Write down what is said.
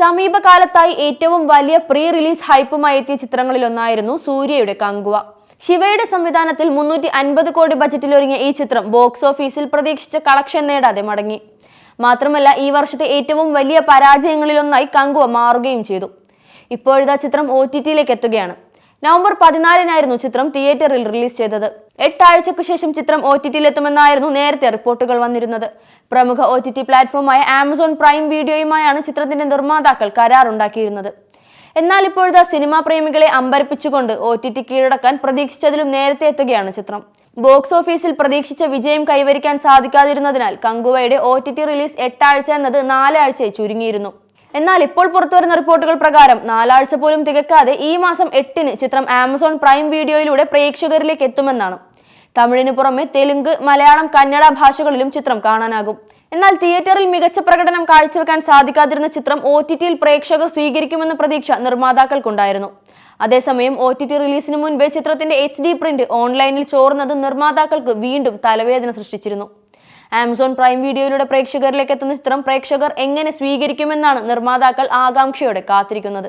സമീപകാലത്തായി ഏറ്റവും വലിയ pre release ഹൈപ്പുമായി എത്തിയ ചിത്രങ്ങളിലൊന്നായിരുന്നു സൂര്യയുടെ കങ്കുവ. ശിവയുടെ സംവിധാനത്തിൽ മുന്നൂറ്റി അൻപത് കോടി ബജറ്റിലൊരുങ്ങിയ ഈ ചിത്രം ബോക്സ് ഓഫീസിൽ പ്രതീക്ഷിച്ച കളക്ഷൻ നേടാതെ മടങ്ങി. മാത്രമല്ല ഈ വർഷത്തെ ഏറ്റവും വലിയ പരാജയങ്ങളിലൊന്നായി കങ്കുവ മാറുകയും ചെയ്തു. ഇപ്പോഴത്തെ ചിത്രം ഒ ടി ടിയിലേക്ക് എത്തുകയാണ്. നവംബർ പതിനാലിനായിരുന്നു ചിത്രം തിയേറ്ററിൽ റിലീസ് ചെയ്തത്. എട്ടാഴ്ചയ്ക്കു ശേഷം ചിത്രം ഒ ടി ടിയിലെത്തുമെന്നായിരുന്നു നേരത്തെ റിപ്പോർട്ടുകൾ വന്നിരുന്നത്. പ്രമുഖ ഒ ടി ടി പ്ലാറ്റ്ഫോമായ ആമസോൺ പ്രൈം വീഡിയോയുമായാണ് ചിത്രത്തിന്റെ നിർമ്മാതാക്കൾ കരാറുണ്ടാക്കിയിരുന്നത്. എന്നാൽ ഇപ്പോഴത്തെ സിനിമാ പ്രേമികളെ അമ്പരപ്പിച്ചുകൊണ്ട് ഒ ടി ടി കീഴടക്കാൻ പ്രതീക്ഷിച്ചതിലും നേരത്തെ എത്തുകയാണ് ചിത്രം. ബോക്സ് ഓഫീസിൽ പ്രതീക്ഷിച്ച വിജയം കൈവരിക്കാൻ സാധിക്കാതിരുന്നതിനാൽ കങ്കുവയുടെ ഒ ടി ടി റിലീസ് എട്ടാഴ്ച എന്നത് നാലാഴ്ചയായി ചുരുങ്ങിയിരുന്നു. എന്നാൽ ഇപ്പോൾ പുറത്തുവരുന്ന റിപ്പോർട്ടുകൾ പ്രകാരം നാലാഴ്ച പോലും തികക്കാതെ ഈ മാസം എട്ടിന് ചിത്രം ആമസോൺ പ്രൈം വീഡിയോയിലൂടെ പ്രേക്ഷകരിലേക്ക് എത്തുമെന്നാണ്. തമിഴിന് പുറമെ തെലുങ്ക് മലയാളം കന്നഡ ഭാഷകളിലും ചിത്രം കാണാനാകും. എന്നാൽ തിയേറ്ററിൽ മികച്ച പ്രകടനം കാഴ്ചവെക്കാൻ സാധിക്കാതിരുന്ന ചിത്രം ഒ ടി ടിയിൽ പ്രേക്ഷകർ സ്വീകരിക്കുമെന്ന പ്രതീക്ഷ നിർമ്മാതാക്കൾക്കുണ്ടായിരുന്നു. അതേസമയം ഒ ടി ടി റിലീസിന് മുൻപേ ചിത്രത്തിന്റെ എച്ച് ഡി പ്രിന്റ് ഓൺലൈനിൽ ചോർന്നത് നിർമ്മാതാക്കൾക്ക് വീണ്ടും തലവേദന സൃഷ്ടിച്ചിരുന്നു. ആമസോൺ പ്രൈം വീഡിയോയിലൂടെ പ്രേക്ഷകരിലേക്ക് എത്തുന്ന ചിത്രം പ്രേക്ഷകർ എങ്ങനെ സ്വീകരിക്കുമെന്നാണ് നിർമ്മാതാക്കൾ ആകാംക്ഷയോടെ കാത്തിരിക്കുന്നത്.